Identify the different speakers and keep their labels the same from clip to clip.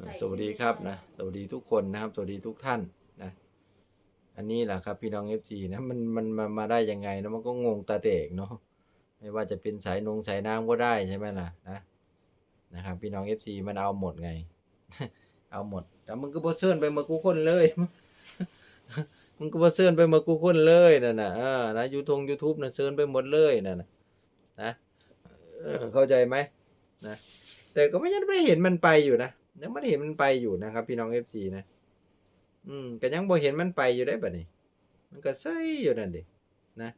Speaker 1: ใส่
Speaker 2: สวัสดีครับนะสวัสดีทุกคนนะครับ สวัสดีทุกท่านนะ อันนี้แหละครับพี่น้องเอฟซีนะมันมันมามาได้ยังไงนะมันก็งงตาเตกเนาะไม่ว่าจะเป็นสายนงสายน้ำก็ได้ใช่ไหมล่ะนะนะครับ พี่น้องเอฟซีมันเอาหมดไง เอาหมดแต่มึงก็บ่เซิร์นไปมากูคนเลยมึงก็บ่เซิร์นไปมากูคนเลยนั่นน่ะเออนะยูทงยูทูบนะเซิร์นไปหมดเลยนั่นน่ะนะเออเข้าใจไหมนะแต่ก็ไม่ยังไม่ได้เห็นมันไปอยู่นะ ยังไม่ได้เห็นมันไปอยู่นะครับ พี่น้องเอฟซีนะ อืมก็ยังบ่เห็นมันไปอยู่ได้บัดนี้มันก็เซยอยู่นั่นดินะ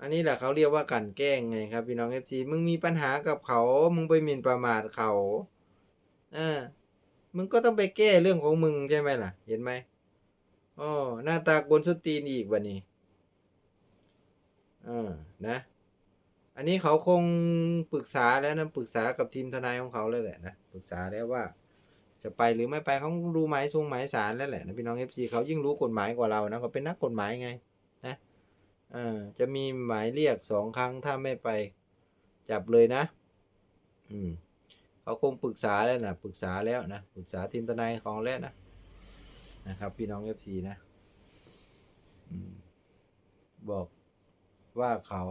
Speaker 2: อันนี้แหละเขาเรียกว่ากลันแกล้งไงครับ พี่น้องเอฟซีมึงมีปัญหากับเขา มึงไปหมิ่นประมาทเขาอ่ามึงก็ต้องไปแก้เรื่องของมึงใช่ไหมล่ะ เห็นไหมอ๋อหน้าตากวนสุดตีนอีกบัดนี้อ่านะ อันนี้เขาคงปรึกษาแล้วนะปรึกษากับทีมทนายของเขาแล้วแหละนะปรึกษาแล้วว่า จะไปหรือไม่ไปเขาดูหมายทรงหมายสารแล้วแหละนะพี่น้องเอฟซีเขายิ่งรู้กฎหมายกว่าเรานะเขาเป็นนักกฎหมายไงนะเออจะมีหมายเรียกสองครั้งถ้าไม่ไปจับเลยนะ อืมเขาคงปรึกษาแล้วนะปรึกษาแล้วนะปรึกษาทีมทนายของแล้วนะนะครับ พี่น้องเอฟซีนะอืมบอกว่าเขา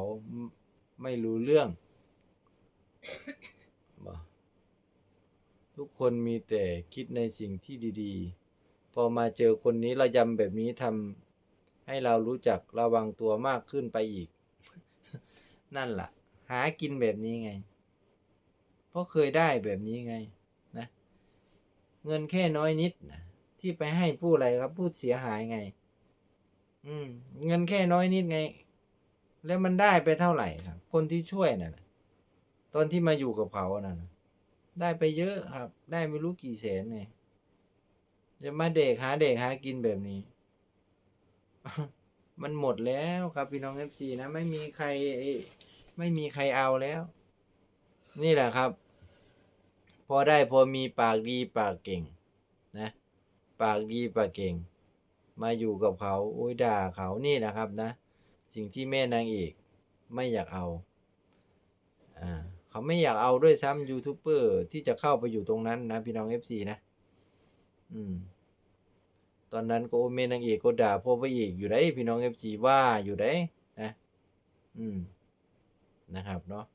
Speaker 2: ไม่รู้เรื่อง ทุกคนมีแต่คิดในสิ่งที่ดีๆ พอมาเจอคนนี้ระยำแบบนี้ทำให้เรารู้จักระวังตัวมากขึ้นไปอีก นั่นล่ะ หากินแบบนี้ไง เพราะเคยได้แบบนี้ไงนะ เงินแค่น้อยนิดนะที่ไปให้ผู้อะไรครับ ผู้เสียหายไง อืม เงินแค่น้อยนิดไง แล้วมันได้ไปเท่าไหร่ครับ คนที่ช่วยน่ะนะตอนที่มาอยู่กับเขาน่ะนะได้ไปเยอะครับ ได้ไม่รู้กี่แสนเนี่ยจะมาเด็กหาเด็กหากินแบบนี้ มันหมดแล้วครับพี่น้องเอฟซีนะ ไม่มีใคร ไม่มีใครเอาแล้ว นี่แหละครับ พอได้พอมีปากดีปากเก่ง นะ ปากดีปากเก่ง มาอยู่กับเขา โอ้ยด่าเขานี่แหละครับนะ สิ่งที่แม่นางเอกไม่อยากเอาอ่าเขาไม่อยากเอาด้วยซ้ำยูทูบเบอร์ที่จะเข้าไปอยู่ตรงนั้นนะพี่น้องเอฟซีนะ อืม ตอนนั้นก็โอเมนางเอกก็ด่าพ่อพระเอกอยู่ได้พี่น้องเอฟซีว่าอยู่ได้นะ อืม นะครับเนาะ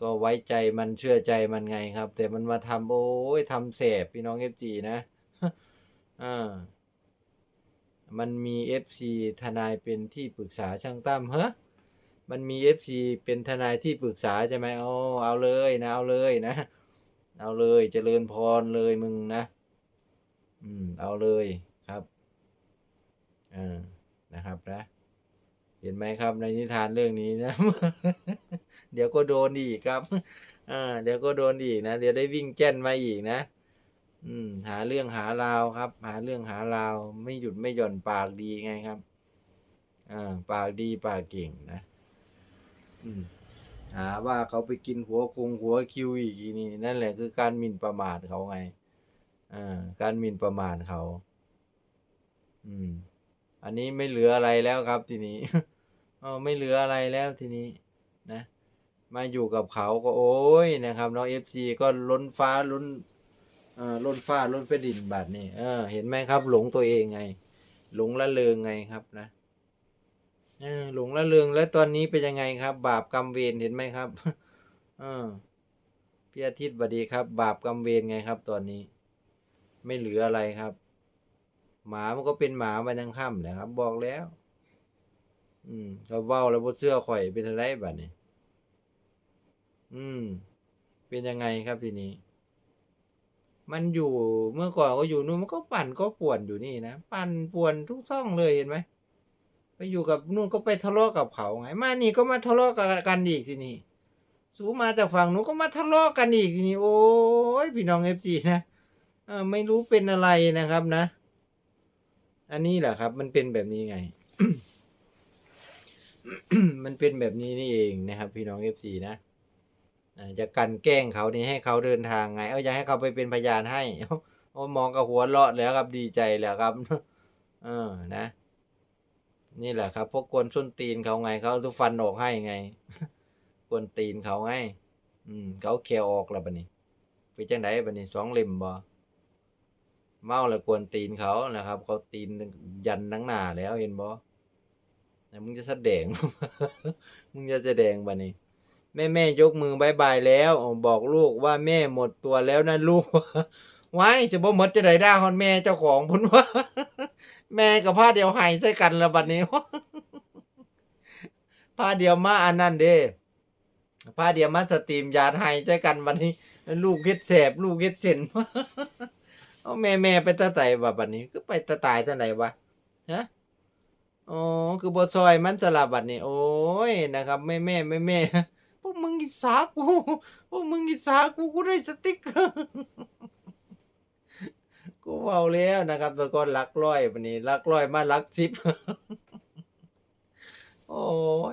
Speaker 2: ก็ไว้ใจมันเชื่อใจมันไงครับ แต่มันมาทำโอ้ยทำแสบพี่น้องเอฟซีนะอ่า มันมีเอฟซีทนายเป็นที่ปรึกษาช่างตั้มเฮ้มันมีเอฟซีเป็นทนายที่ปรึกษาใช่ไหมโอ้เอาเลยนะเอาเลยนะ เอาเลยเจริญพรเลยมึงนะ อืม เอาเลยครับอ่านะครับนะเห็นไหมครับในนิทานเรื่องนี้นะ เดี๋ยวก็โดนอีกครับ อ่า เดี๋ยวก็โดนอีกนะ เดี๋ยวได้วิ่งแจ้นมาอีกนะ อืม หาเรื่องหาราวครับ หาเรื่องหาราว ไม่หยุดไม่หย่อนปากดีไงครับอ่าปากดีปากเก่งนะ อืม หาว่าเขาไปกินหัวคงหัวคิวอีกทีนี่นั่นแหละคือการหมิ่นประมาทเขาไงอ่าการหมิ่นประมาทเขา อืม อันนี้ไม่เหลืออะไรแล้วครับทีนี้อ๋อไม่เหลืออะไรแล้วทีนี้ นะ มาอยู่กับเขาก็โอ้ยนะครับน้องเอฟซีก็ล้นฟ้าล้น อ่อล้นฟ้าล้นแผ่นดินบาดนี่เออเห็นไหมครับ หลงตัวเองไง หลงละเลงไงครับนะเออหลงละเริงแล้วตอนนี้เป็นยังไงครับ บาปกรรมเวรเห็นไหมครับเออพี่อาทิตย์สวัสดีครับ บาปกรรมเวรไงครับ ตอนนี้ ไม่เหลืออะไรครับ หมามันก็เป็นหมาวันยังค่ำแหละครับ บอกแล้ว อืมเขาเบ้าแล้วบนเสื้อข่อยเป็นอะไรแบบนี้อืม เป็นยังไงครับทีนี้ มันอยู่เมื่อก่อนก็อยู่นู่นมันก็ปั่นก็ป่วนอยู่นี่นะปั่นป่วนทุกช่องเลยเห็นไหมไปอยู่กับนู่นก็ไปทะเลาะกับเขาไง มานี่ก็มาทะเลาะกันอีกทีนี้สูมาจากฝั่งนู้นก็มาทะเลาะกันอีกทีนี้โอ้ยพี่น้องเอฟซีนะอไม่รู้เป็นอะไรนะครับนะ อันนี้แหละครับ มันเป็นแบบนี้ไง มันเป็นแบบนี้นี่เองนะครับ พี่น้องเอฟซีนะ จะกันแกล้งเขานี่ให้เขาเดินทางไง เอาอยากให้เขาไปเป็นพยานให้โอ้มองกับหัวเราะแล้วครับดีใจแล้วครับ เออนะ นี่แหละครับ พวกกวนส้นตีนเขาไงเขาทุกฟันออกให้ไง กวนตีนเขาไง อืม เขาเคลียออกแล้วบัดนี้ไปจังไดบัดนี้สองเล่มบ่เมาแล้วกวนตีนเขานะครับเขาตีนยันทั้งหนาแล้วเห็นบ่แล้วมึงจะแสดง มึงจะแสดงบัดนี้ แม่แม่ยกมือบายบายแล้วบอกลูกว่าแม่หมดตัวแล้วนะลูกไว้จะบ่หมดจะได้ด่าฮอนแม่เจ้าของพุ่นว่า แม่กับผ้าเดียวหายใส่กันแล้วบัดนี้ผ้าเดียวมาอันนั้นเด้ผ้าเดียวมาสตรีมยาหายใส่กันบัดนี้ ลูกเฮ็ดแสบลูกเฮ็ดเส้นเอาแม่แม่ไปตะไตว่าบัดนี้ ก็ไปตะตายตะไหนวะฮะอ๋อคือบ่ซอยมันสลับบัดนี้ โอ้ยนะครับแม่แม่แม่แม่ อิสากูพวกมึงอิสากูกูได้สติ๊กเกอร์กูเว้าแล้วนะครับแล้วก็ลักร้อยวันนี้ลักร้อยมาลักสิบโอ้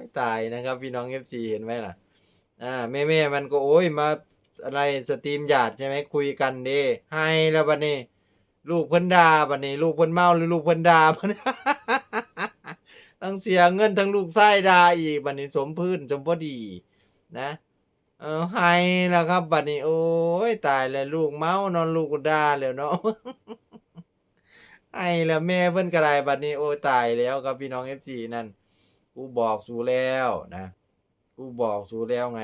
Speaker 2: ยตายนะครับ พี่น้องเอฟซีเห็นไหมล่ะ อ่าแม่แม่มันก็โอ้ยมาอะไรสตรีมหยาดใช่ไหมคุยกันเด้ให้แล้วบัดนี้ ลูกเพิ่นดาบัดนี้ ลูกเพิ่นเมาหรือลูกเพิ่นดาบันทั้งเสียเงินทั้งลูกไส้ดาอีกบัดนี้สมพื้นสมพอดี นะเออให้แล้วครับบัดนี้โอ้ยตายแล้วลูกเมานอนลูกก็ด่าแล้วเนาะให้แล้วแม่เพิ่นก็ไดบัดนี้โอ้ยตายแล้วครับพี่น้อง FC นั่นกูบอกสู่แล้วนะกูบอกสู่แล้วไง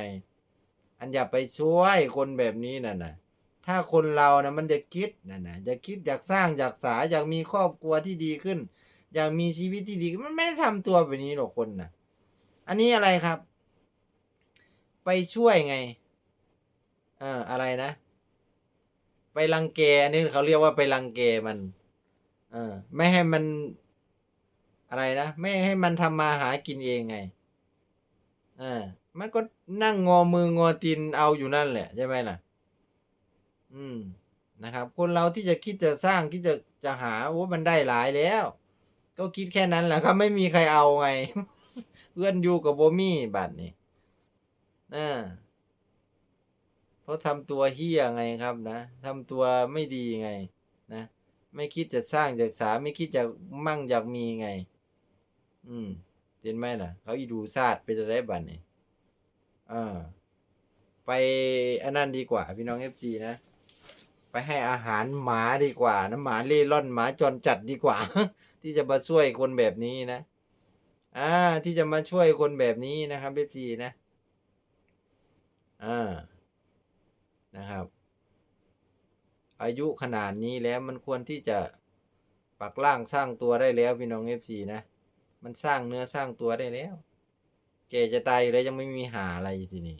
Speaker 2: อันอย่าไปช่วยคนแบบนี้น่ะนะถ้าคนเรานะมันจะคิดน่ะนะจะคิดอยากสร้างอยากสาอยากมีครอบครัวที่ดีขึ้น อยากมีชีวิตที่ดีมันไม่ได้ทำตัวแบบนี้หรอกคนน่ะ อันนี้อะไรครับ ไปช่วยไงเอออะไรนะ ไปรังแกอันนี่เขาเรียกว่าไปรังแกมัน เออ ไม่ให้มัน อะไรนะไม่ให้มันทำมาหากินเองไงเออมันก็นั่งงอมืองอตีนเอาอยู่นั่นแหละใช่ไหมล่ะ อืมนะครับ คนเราที่จะคิดจะสร้างคิดจะจะหาโอ้มันได้หลายแล้ว ก็คิดแค่นั้นแหละครับ ไม่มีใครเอาไง เพื่อนอยู่กับโบมี่บัตรนี่ อ่าเพราะทำตัวเฮี้ยไงครับนะทำตัวไม่ดีไงนะ ไม่คิดจะสร้างจากสาไม่คิดจะมั่งอยากมีไง อืมเห็นไหมล่ะ เขาอีดูซาดไปจะได้บัตรนี่อ่าไปอันนั้นดีกว่า พี่น้องเอฟซีนะ ไปให้อาหารหมาดีกว่านะหมาเล่ร่อนหมาจรจัดดีกว่า ที่จะมาช่วยคนแบบนี้นะ อ่า ที่จะมาช่วยคนแบบนี้นะครับเอฟซีนะ อ่านะครับ อายุขนาดนี้แล้วมันควรที่จะปักร่างสร้างตัวได้แล้วพี่น้องเอฟซีนะ มันสร้างเนื้อสร้างตัวได้แล้วแกจะตายอยู่แล้วยังไม่มีหาอะไรทีนี้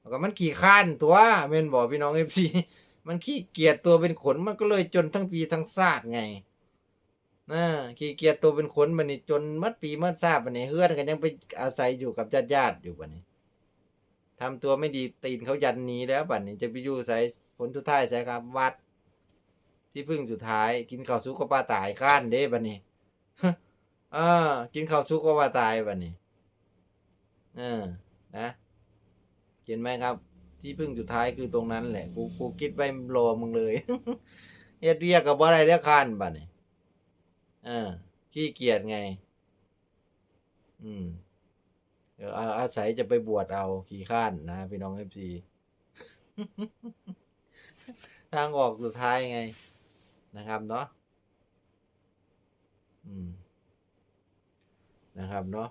Speaker 2: แล้วก็มันขี่ข้านตัวเมนบอกพี่น้องเอฟซีมันขี้เกียจตัวเป็นขนมันก็เลยจนทั้งปีทั้งชาติไงนะขี้เกียจตัวเป็นขนมันนี่จนมัดปีมัดชาติมันนี่เฮือนกันยังไปอาศัยอยู่กับญาติญาติๆอยู่บันนี้ ทำตัวไม่ดีตีนเขายันหนี้แล้วบัดนี้จะไปอยู่ใส่ผลทุดท้ายใส่ครับ วัด ที่พึ่งสุดท้าย กินข้าวสุกก็ปลาตายข้านเด้บัดนี้อ่ากินข้าวสุกก็ปลาตายบัดนี้เออนะเห็นไหมครับ ที่พึ่งสุดท้ายคือตรงนั้นแหละกูกูคิดไว้รอมึงเลยเฮ็ดเรียกกับว่าอะไรเรียกข้านบัดนี้เออขี้เกียจไง อืม เดี๋ยวอาอาศัยจะไปบวชเอาขี่ข้านนะพี่น้องเอฟซีทางออกสุดท้ายไงนะครับเนาะอืมนะครับเนาะ